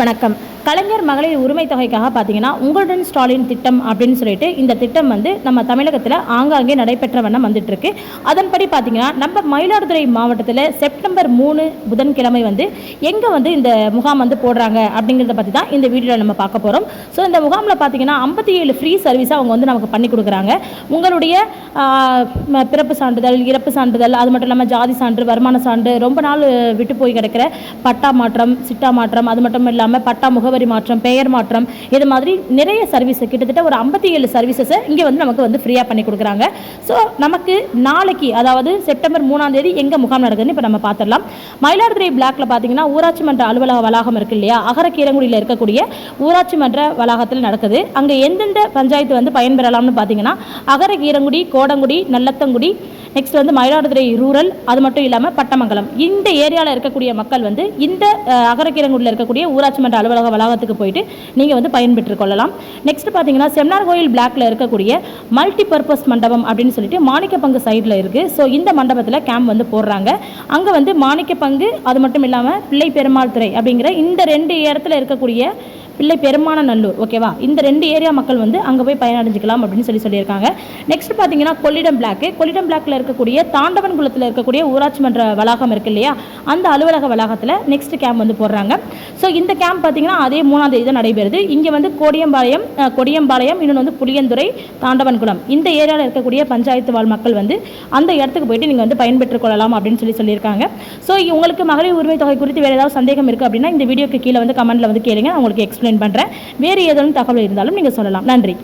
வணக்கம். கலைஞர் மகளிர் உரிமை தொகைக்காக பார்த்தீங்கன்னா உங்களுடன் ஸ்டாலின் திட்டம் அப்படின்னு சொல்லிட்டு இந்த திட்டம் வந்து நம்ம தமிழகத்தில் ஆங்காங்கே நடைபெற்ற வண்ணம் வந்துட்டுருக்கு. அதன்படி பார்த்தீங்கன்னா நம்ம மயிலாடுதுறை மாவட்டத்தில் செப்டம்பர் மூணு புதன்கிழமை வந்து எங்கே வந்து இந்த முகாம் வந்து போடுறாங்க அப்படிங்கிறத பற்றி தான் இந்த வீடியோவில் நம்ம பார்க்க போகிறோம் ஸோ இந்த முகாமில் பார்த்தீங்கன்னா ஐம்பத்தி ஏழு ஃப்ரீ சர்வீஸாக அவங்க வந்து நமக்கு பண்ணி கொடுக்குறாங்க. உங்களுடைய பிறப்பு சான்றிதழ் இறப்பு சான்றிதழ் அது மட்டும் இல்லாமல் ஜாதி சான்று வருமான சான்று ரொம்ப நாள் விட்டு போய் கிடக்கிற பட்டா மாற்றம் சிட்டா மாற்றம் அது மட்டும் இல்லாமல் பட்டா முகவரி மாற்றம் பெயர் மாற்றம் இது மாதிரி நிறைய சர்வீஸ் கிட்டத்தட்ட ஒரு ஐம்பத்தி ஏழு சர்வீசஸை இங்கே வந்து நமக்கு வந்து ஃப்ரீயாக பண்ணி கொடுக்குறாங்க. ஸோ நமக்கு நாளைக்கு அதாவது செப்டம்பர் மூணாம் தேதி எங்கே முகாம் நடக்குதுன்னு இப்போ நம்ம பார்த்துடலாம் மயிலாடுதுறை பிளாக்ல பார்த்தீங்கன்னா ஊராட்சி மன்ற அலுவலக வளாகம் இருக்கு இல்லையா? அகரக்கீரங்குடியில் இருக்கக்கூடிய ஊராட்சி மன்ற வளாகத்தில் நடக்குது. அங்கே எந்தெந்த பஞ்சாயத்து வந்து பயன்பெறலாம்னு பார்த்தீங்கன்னா அகரக்கீரங்குடி கோடங்குடி நல்லத்தங்குடி நெக்ஸ்ட் வந்து மயிலாடுதுறை ரூரல் அது மட்டும் இல்லாமல் பட்டமங்கலம். இந்த ஏரியாவில் இருக்கக்கூடிய மக்கள் வந்து இந்த அகரக்கீரங்குடியில் இருக்கக்கூடிய ஊராட்சி மன்ற அலுவலக வளாகம் வளாகத்துக்கு போயிட்டு நீங்கள் வந்து பயன்பெற்றுக் கொள்ளலாம். நெக்ஸ்ட் பார்த்தீங்கன்னா செம்னார் கோயில் பிளாக்ல இருக்கக்கூடிய மல்டி பர்பஸ் மண்டபம் அப்படின்னு சொல்லிட்டு மாணிக்கப்பங்கு சைடில் இருக்குது ஸோ இந்த மண்டபத்தில் கேம்ப் வந்து போடுறாங்க. அங்கே வந்து மாணிக்கப்பங்கு அது மட்டும் இல்லாமல் பிள்ளை பெருமாள் துறை அப்படிங்கிற இந்த ரெண்டு இடத்துல இருக்கக்கூடிய பிள்ளை பெருமான நல்லூர் ஓகேவா இந்த ரெண்டு ஏரியா மக்கள் வந்து அங்கே போய் பயனடைஞ்சிக்கலாம் அப்படின்னு சொல்லி சொல்லியிருக்காங்க. நெக்ஸ்ட் பார்த்தீங்கன்னா கொள்ளிடம் பிளாக்கு கொள்ளிடம் பிளாக்ல இருக்கக்கூடிய தாண்டவன் குளத்தில் இருக்கக்கூடிய ஊராட்சி மன்ற வளாகம் இருக்கு இல்லையா? அந்த அலுவலக வளாகத்தில் நெக்ஸ்ட் கேம்ப் வந்து போடுறாங்க. ஸோ இந்த கேம்ப் பார்த்தீங்கன்னா அதே மூணாம் தேதி தான் நடைபெறுது. இங்கே வந்து கோடியம்பாளையம் கொடியம்பாளையம் இன்னொன்று வந்து புளியந்துறை தாண்டவன்குளம் இந்த ஏரியாவில் இருக்கக்கூடிய பஞ்சாயத்து வாழ் மக்கள் வந்து அந்த இடத்துக்கு போயிட்டு நீங்கள் வந்து பயன்பெற்றுக் கொள்ளலாம் அப்படின்னு சொல்லி சொல்லியிருக்காங்க. ஸோ உங்களுக்கு மகளிர் உரிமை தொகை குறித்து வேறு ஏதாவது சந்தேகம் இருக்குது அப்படின்னா இந்த வீடியோக்கு கீழே வந்து கமெண்ட்டில் வந்து கேளுங்க. நான் உங்களுக்கு எக்ஸ்பிளைன் பண்ணுறேன் வேறு ஏதேனும் தகவல் இருந்தாலும் நீங்கள் சொல்லலாம். நன்றி.